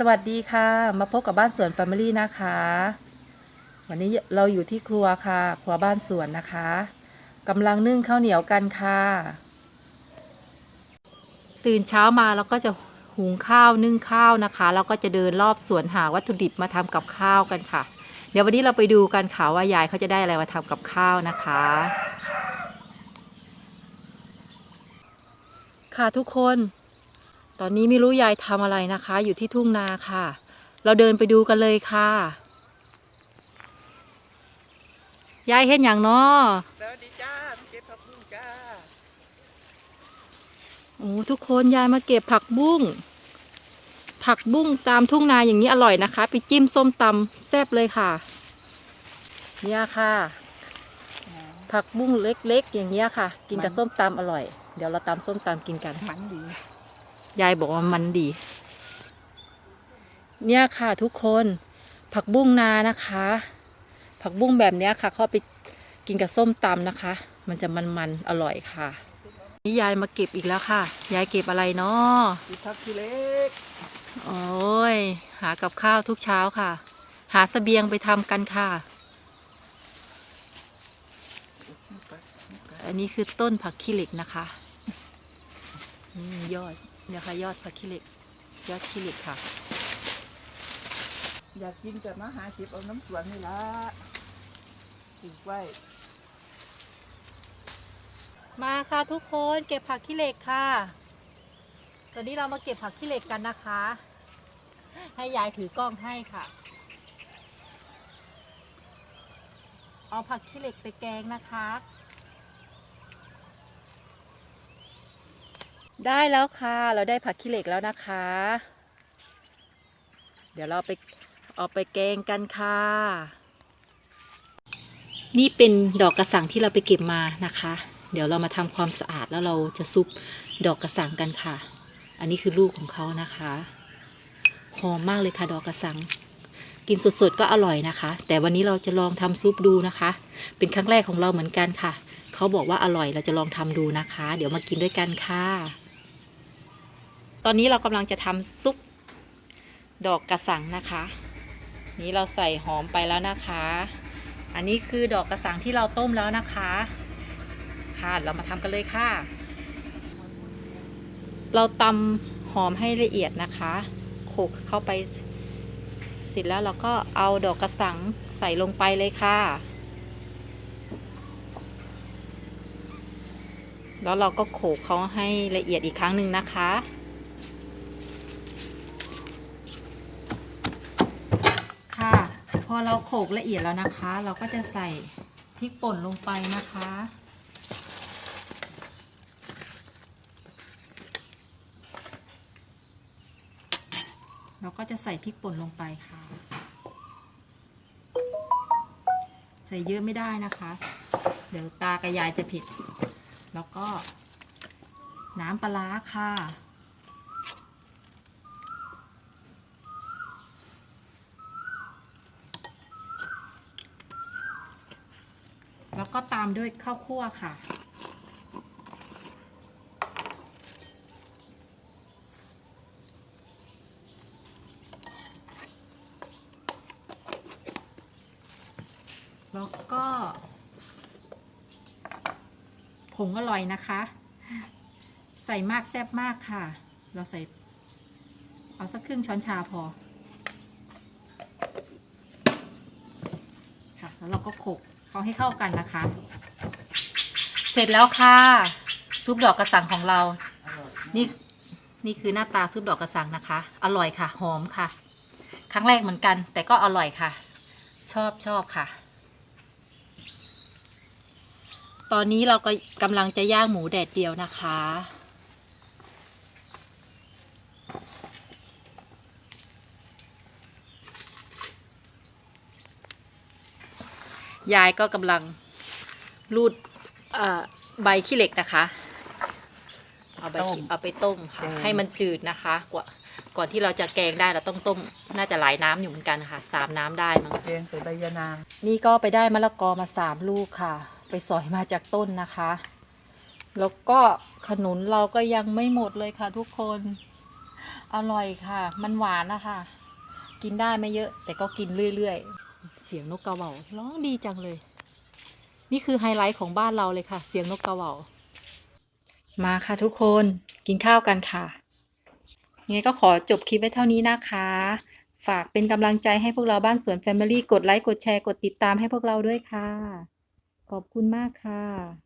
สวัสดีค่ะ มาพบกับบ้านสวนแฟมิลี่นะคะ วันนี้เราอยู่ที่ครัวค่ะ ครัวบ้านสวนนะคะกำลังนึ่งข้าวเหนียวกันค่ะ ตื่นเช้ามาเราก็จะหุงข้าวนึ่งข้าวนะคะ แล้วก็จะเดินรอบสวนหาวัตถุดิบมาทำกับข้าวกันค่ะ เดี๋ยววันนี้เราไปดูกันค่ะว่ายายเขาจะได้อะไรมาทำกับข้าวนะคะ ค่ะทุกคน ตอนนี้ไม่รู้ยายทำอะไรนะคะ อยู่ที่ทุ่งนาค่ะ เราเดินไปดูกันเลยค่ะ ยายเห็นอย่างเนาะสวัสดีจ้าพี่เก็บผักบุ้งจ้าโอ้ทุกคนยายมาเก็บผักบุ้ง ผักบุ้งตามทุ่งนาอย่างนี้อร่อยนะคะ ไปจิ้มส้มตำแซ่บเลยค่ะ เนี่ยค่ะ ผักบุ้งเล็กๆ อย่างเงี้ยค่ะ กินกับส้มตำอร่อย เดี๋ยวเราตำส้มตำกินกัน มันดี ยายบอกว่ามันดี เนี่ยค่ะทุกคนผักบุ้งนานะคะ ผักบุ้งแบบเนี้ยค่ะเขาเอาไปกินกับส้มตำนะคะ มันจะมันๆอร่อยค่ะ นี่ยายมาเก็บอีกแล้วค่ะ ยายเก็บอะไรเนาะมีผักทีเล็กโอ้ยหากับข้าวทุกเช้าค่ะ หาเสบียงไปทำกันค่ะ อันนี้คือต้นผักขี้เหล็กนะคะนี่ยอดเนี่ยค่ะยอดผักขี้เหล็ก ยอดขี้เหล็กค่ะ อยากกินแต่มาหาเก็บเอาน้ำสวนนี่ละปลูกไว้ มาค่ะทุกคนเก็บผักขี้เหล็กค่ะ ตอนนี้เรามาเก็บผักขี้เหล็กกันนะคะ ให้ยายถือกล้องให้ค่ะ เอาผักขี้เหล็กไปแกงนะคะ ได้แล้วค่ะ เราได้ผักขี้เหล็กแล้วนะคะ เดี๋ยวเราไปเอาไปแกงกันค่ะ นี่เป็นดอกกระสังที่เราไปเก็บมานะคะ เดี๋ยวเรามาทำความสะอาดแล้วเราจะซุปดอกกระสังกันค่ะ อันนี้คือลูกของเขานะคะหอมมากเลยค่ะดอกกระสัง กินสดๆก็อร่อยนะคะ แต่วันนี้เราจะลองทำซุปดูนะคะ เป็นครั้งแรกของเราเหมือนกันค่ะ เขาบอกว่าอร่อยเราจะลองทำดูนะคะ เดี๋ยวมากินด้วยกันค่ะ ตอนนี้เรากำลังจะทำซุปดอกกระสังนะคะ นี่เราใส่หอมไปแล้วนะคะ อันนี้คือดอกกระสังที่เราต้มแล้วนะคะ ค่ะเรามาทำกันเลยค่ะ เราตำหอมให้ละเอียดนะคะโขกเข้าไปเสร็จแล้วเราก็เอาดอกกระสังใส่ลงไปเลยค่ะแล้วเราก็โขกเขาให้ละเอียดอีกครั้งหนึ่งนะคะ พอเราโขลกละเอียดแล้วนะคะ เราก็จะใส่พริกป่นลงไปนะคะ เราก็จะใส่พริกป่นลงไปค่ะ ใส่เยอะไม่ได้นะคะ เดี๋ยวตากับยายจะผิด แล้วก็น้ำปลาค่ะ แล้วก็ตามด้วยข้าวคั่วค่ะ แล้วก็ผงอร่อยนะคะ ใส่มากแซ่บมากค่ะ เราใส่ เอาสักครึ่งช้อนชาพอ ค่ะ แล้วเราก็โขก เขาให้เข้ากันนะคะ เสร็จแล้วค่ะ ซุปดอกกระสังของเรา นี่นี่คือหน้าตาซุปดอกกระสังนะคะ อร่อยค่ะ หอมค่ะ ครั้งแรกเหมือนกัน แต่ก็อร่อยค่ะ ชอบชอบค่ะ ตอนนี้เราก็กำลังจะย่างหมูแดดเดียวนะคะ ยายก็กำลังรูดเอ่อใบขี้เหล็กนะคะ เอาไปขี้เอาไปต้มค่ะ ให้มันจืดนะคะกว่าก่อนที่เราจะแกงได้เราต้องต้มน่าจะหลายน้ำอยู่เหมือนกันค่ะสามน้ำได้มั้งแกงใส่ใบยะนางนี่ก็ไปได้มะละกอมาสามลูกค่ะ ไปสอยมาจากต้นนะคะ แล้วก็ขนุนเราก็ยังไม่หมดเลยค่ะ ทุกคนอร่อยค่ะ มันหวานนะคะ กินได้ไม่เยอะ แต่ก็กินเรื่อยๆ เสียงนกกระเหว่าร้องดีจังเลย นี่คือไฮไลท์ของบ้านเราเลยค่ะ เสียงนกกระเหว่ามาค่ะทุกคนกินข้าวกันค่ะยังไงก็ขอจบคลิปไว้เท่านี้นะคะ ฝากเป็นกำลังใจให้พวกเราบ้านสวนแฟมิลี่กดไลค์กดแชร์กดติดตามให้พวกเราด้วยค่ะ ขอบคุณมากค่ะ